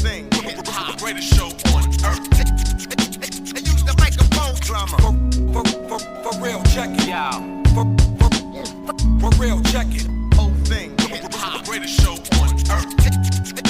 thing. Greatest show on earth. They use the microphone drama. For, for, for, for real, check it. Yeah. For, for, for real, check it. Whole thing. Greatest show on earth.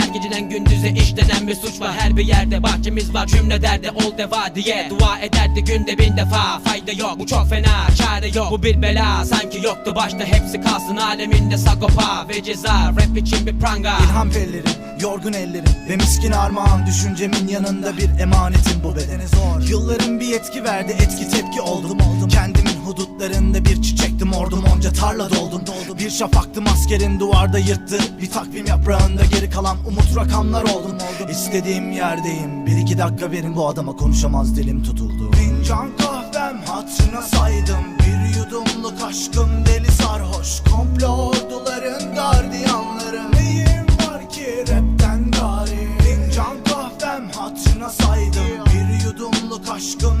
geceden gündüze işlenen bir suç var. Her bir yerde Bahçemiz var cümle derdi ol deva diye. Dua ederdi günde bin defa Fayda yok bu çok fena çare yok. Bu bir bela sanki yoktu başta hepsi kalsın aleminde sagopa ve ceza. Rap için bir pranga. İlham pellerim, yorgun ellerim Ve miskin armağan düşüncemin yanında bir emanetim bu bedene zor. Yılların bir etki verdi etki tepki oldum oldum. Kendimin hudutlarında bir çiçektim ordum tarla doldum. Doldum Bir şafaktım askerin duvarda yırttı. Bir takvim yaprağında geri kalan umut rakamlar oldum oldum. İstediğim yerdeyim. Bir iki dakika verin bu adama konuşamaz dilim tutuldu. Fincan kahvem hatırına saydım. Bir yudumluk aşkım deli sarhoş. Komplo orduların gardiyanları. Neyim var ki rapten gari? Fincan kahvem hatırına saydım. Bir yudumluk aşkım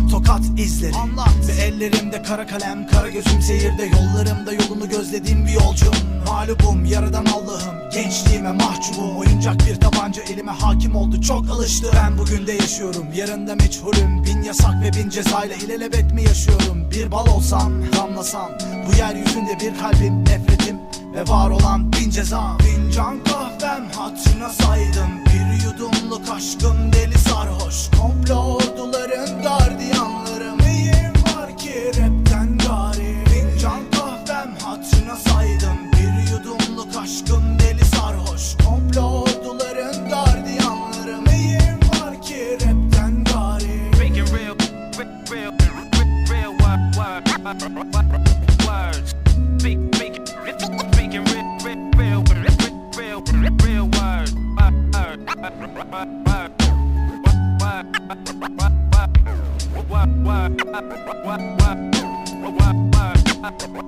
tokat izleri. Anlat. Ve ellerimde kara kalem Kara gözüm seyirde. Yollarımda yolunu gözlediğim bir yolcum. Mağlubum yaradan Allah'ım. Gençliğime mahcubum. Oyuncak bir tabanca elime hakim oldu. Çok alıştı. Ben bugün de yaşıyorum. Yarında meçhulüm. Bin yasak ve bin cezayla ilelebet mi yaşıyorum? Bir bal olsam damlasam. Bu yeryüzünde bir kalbim nefretim ve var olan bin ceza Fincan kahvem hatırına saydım. Bir yudumluk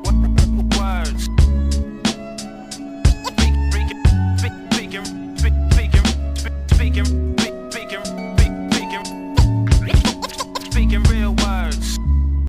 What?